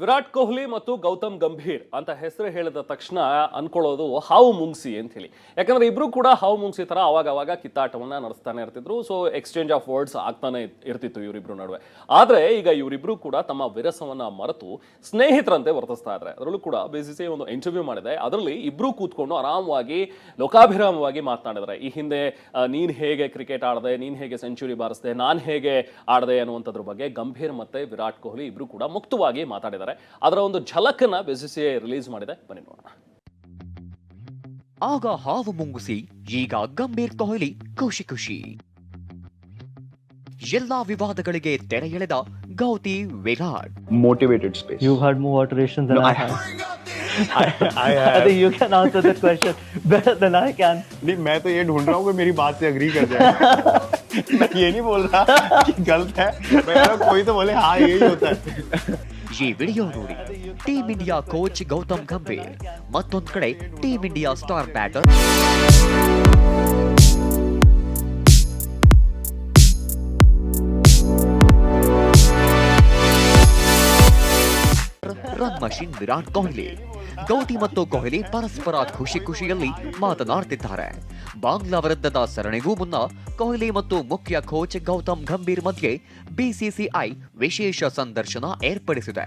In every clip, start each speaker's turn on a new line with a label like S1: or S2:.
S1: ವಿರಾಟ್ ಕೊಹ್ಲಿ ಮತ್ತು ಗೌತಮ್ ಗಂಭೀರ್ ಅಂತ ಹೆಸರು ಹೇಳಿದ ತಕ್ಷಣ ಅನ್ಕೊಳ್ಳೋದು ಹಾವು ಮುಂಗ್ಸಿ ಅಂತ ಹೇಳಿ ಯಾಕಂದ್ರೆ ಇಬ್ರು ಕೂಡ ಹಾವು ಮುಂಗ್ಸಿ ತರ ಅವಾಗ ಅವಾಗ ಕಿತ್ತಾಟವನ್ನ ನಡೆಸ್ತಾನೆ ಇರ್ತಿದ್ರು. ಸೊ ಎಕ್ಸ್ಚೇಂಜ್ ಆಫ್ ವರ್ಡ್ಸ್ ಆಗ್ತಾನೆ ಇರ್ತಿತ್ತು ಇವರಿಬ್ರು ನಡುವೆ. ಆದ್ರೆ ಈಗ ಇವರಿಬ್ರು ಕೂಡ ತಮ್ಮ ವಿರಸವನ್ನು ಮರೆತು ಸ್ನೇಹಿತರಂತೆ ವರ್ತಿಸ್ತಾ ಇದ್ದಾರೆ ಅದರಲ್ಲೂ ಕೂಡ ಬೇಸಿಸಿ ಒಂದು ಇಂಟರ್ವ್ಯೂ ಮಾಡಿದೆ. ಅದರಲ್ಲಿ ಇಬ್ರು ಕೂತ್ಕೊಂಡು ಆರಾಮವಾಗಿ, ಲೋಕಾಭಿರಾಮವಾಗಿ ಮಾತನಾಡಿದ್ದಾರೆ ಈ ಹಿಂದೆ ನೀನ್ ಹೇಗೆ ಕ್ರಿಕೆಟ್ ಆಡದೆ, ನೀನು ಹೇಗೆ ಸೆಂಚುರಿ ಬಾರಿಸಿದೆ, ನಾನು ಹೇಗೆ ಆಡದೆ ಅನ್ನುವಂಥದ್ರ ಬಗ್ಗೆ ಗಂಭೀರ್ ಮತ್ತೆ ವಿರಾಟ್ ಕೊಹ್ಲಿ ಇಬ್ರು ಕೂಡ ಮುಕ್ತವಾಗಿ ಮಾತಾಡಿದ್ದಾರೆ ಅದರ ಒಂದು ಝಲಕನ್ನ ಬಿಸಿಸಿಐ ರಿಲೀಸ್ ಮಾಡಿದೆ ಬನ್ನಿ ನೋಡೋಣ
S2: ಆಗ ಹಾವು ಮುಂಗುಸಿ ಈಗ ಗಂಭೀರ್ ಕೊಹ್ಲಿ ಖುಷಿ ಖುಷಿ ಎಲ್ಲಾ ವಿವಾದಗಳಿಗೆ ತೆರೆ ಎಳೆದ Gauti Virat
S3: motivated space.
S4: You've had more alterations than
S3: No,
S4: I,
S3: I-
S4: have.
S3: I, I
S4: I
S3: have.
S4: think you can answer that question better than I can.
S3: नहीं मैं तो ये ढूंढ रहा हूँ कि मेरी बात से अग्री कर जाए मैं ये नहीं बोल रहा कि गलत है मैं कह रहा हूं, कोई तो बोले हाँ यही होता है
S2: ಈ ವಿಡಿಯೋ ನೋಡಿ. Team India coach Gautam Gambhir. ಮತ್ತೊಂದ್ ಕಡೆ team India star batter run machine Virat Kohli Gauti ಮತ್ತು ಕೊಹ್ಲಿ ಪರಸ್ಪರ ಖುಷಿ ಖುಷಿಯಲ್ಲಿ ಮಾತನಾಡ್ತಿದ್ದಾರೆ. ಬಾಂಗ್ಲಾ ವಿರುದ್ಧದ ಸರಣಿಗೂ ಮುನ್ನ ಕೊಹ್ಲಿ ಮತ್ತು ಮುಖ್ಯ ಕೋಚ್ ಗೌತಮ್ ಗಂಭೀರ್ ಮಧ್ಯೆ ಬಿಸಿಸಿಐ ವಿಶೇಷ ಸಂದರ್ಶನ ಏರ್ಪಡಿಸಿದೆ.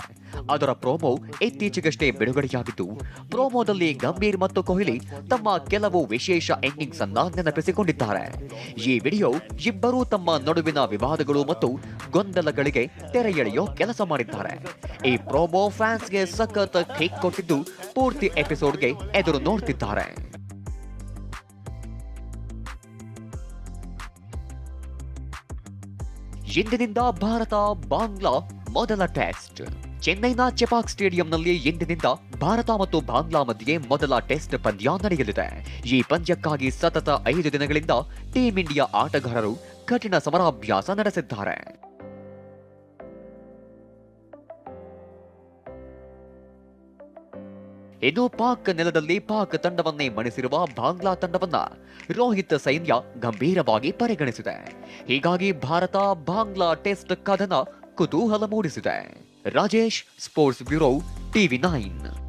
S2: ಅದರ ಪ್ರೋಮೋ ಇತ್ತೀಚೆಗಷ್ಟೇ ಬಿಡುಗಡೆಯಾಗಿದ್ದು, ಪ್ರೋಮೋದಲ್ಲಿ ಗಂಭೀರ್ ಮತ್ತು ಕೊಹ್ಲಿ ತಮ್ಮ ಕೆಲವು ವಿಶೇಷ ಎಂಡಿಂಗ್ಸ್ ಅನ್ನ ನೆನಪಿಸಿಕೊಂಡಿದ್ದಾರೆ. ಈ ವಿಡಿಯೋ ಇಬ್ಬರೂ ತಮ್ಮ ನಡುವಿನ ವಿವಾದಗಳು ಮತ್ತು ಗೊಂದಲಗಳಿಗೆ ತೆರೆ ಎಳೆಯೋ ಕೆಲಸ ಮಾಡಿದ್ದಾರೆ. ಈ ಪ್ರೋಮೋ ಫ್ಯಾನ್ಸ್ಗೆ ಸಖತ್ ಕಿಕ್ ಕೊಟ್ಟಿದ್ದು ಪೂರ್ತಿ ಎಪಿಸೋಡ್ಗೆ ಎದುರು ನೋಡ್ತಿದ್ದಾರೆ. ಇಂದಿನಿಂದ ಭಾರತ ಬಾಂಗ್ಲಾ ಮೊದಲ ಟೆಸ್ಟ್. ಚೆನ್ನೈನ ಚೆಪಾಕ್ ಸ್ಟೇಡಿಯಂನಲ್ಲಿ ಇಂದಿನಿಂದ ಭಾರತ ಮತ್ತು ಬಾಂಗ್ಲಾ ಮಧ್ಯೆ ಮೊದಲ ಟೆಸ್ಟ್ ಪಂದ್ಯ ನಡೆಯಲಿದೆ. ಈ ಪಂದ್ಯಕ್ಕಾಗಿ ಸತತ ಐದು ದಿನಗಳಿಂದ ಟೀಂ ಇಂಡಿಯಾ ಆಟಗಾರರು ಕಠಿಣ ಸಮರಾಭ್ಯಾಸ ನಡೆಸಿದ್ದಾರೆ. ಇನ್ನು ಪಾಕ್ ನೆಲದಲ್ಲಿ ಪಾಕ್ ತಂಡವನ್ನೇ ಮಣಿಸಿರುವ ಬಾಂಗ್ಲಾ ತಂಡವನ್ನ ರೋಹಿತ್ ಸೈನ್ಯ ಗಂಭೀರವಾಗಿ ಪರಿಗಣಿಸಿದೆ. ಹೀಗಾಗಿ ಭಾರತ ಬಾಂಗ್ಲಾ ಟೆಸ್ಟ್ ಕದನ ಕುತೂಹಲ ಮೂಡಿಸಿದೆ. Rajesh, sports bureau, TV nine.